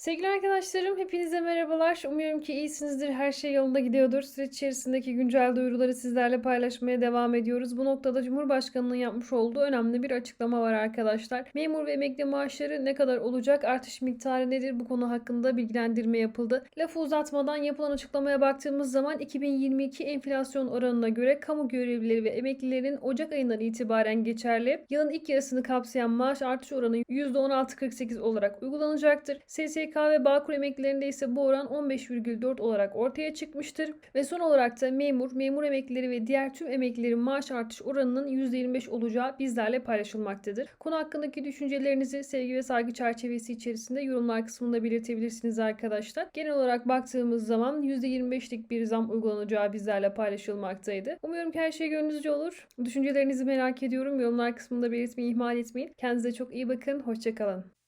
Sevgili arkadaşlarım, hepinize merhabalar. Umuyorum ki iyisinizdir, her şey yolunda gidiyordur. Süreç içerisindeki güncel duyuruları sizlerle paylaşmaya devam ediyoruz. Bu noktada Cumhurbaşkanı'nın yapmış olduğu önemli bir açıklama var arkadaşlar. Memur ve emekli maaşları ne kadar olacak, artış miktarı nedir bu konu hakkında bilgilendirme yapıldı. Lafı uzatmadan yapılan açıklamaya baktığımız zaman 2022 enflasyon oranına göre kamu görevlileri ve emeklilerin Ocak ayından itibaren geçerli. Yılın ilk yarısını kapsayan maaş artış oranı %16.48 olarak uygulanacaktır. SSK ve Bağkur emeklilerinde ise bu oran 15,4 olarak ortaya çıkmıştır. Ve son olarak da memur, memur emeklileri ve diğer tüm emeklilerin maaş artış oranının %25 olacağı bizlerle paylaşılmaktadır. Konu hakkındaki düşüncelerinizi sevgi ve saygı çerçevesi içerisinde yorumlar kısmında belirtebilirsiniz arkadaşlar. Genel olarak baktığımız zaman %25'lik bir zam uygulanacağı bizlerle paylaşılmaktaydı. Umuyorum ki her şey gönlünüzce olur. Düşüncelerinizi merak ediyorum. Yorumlar kısmında belirtmeyi ihmal etmeyin. Kendinize çok iyi bakın. Hoşçakalın.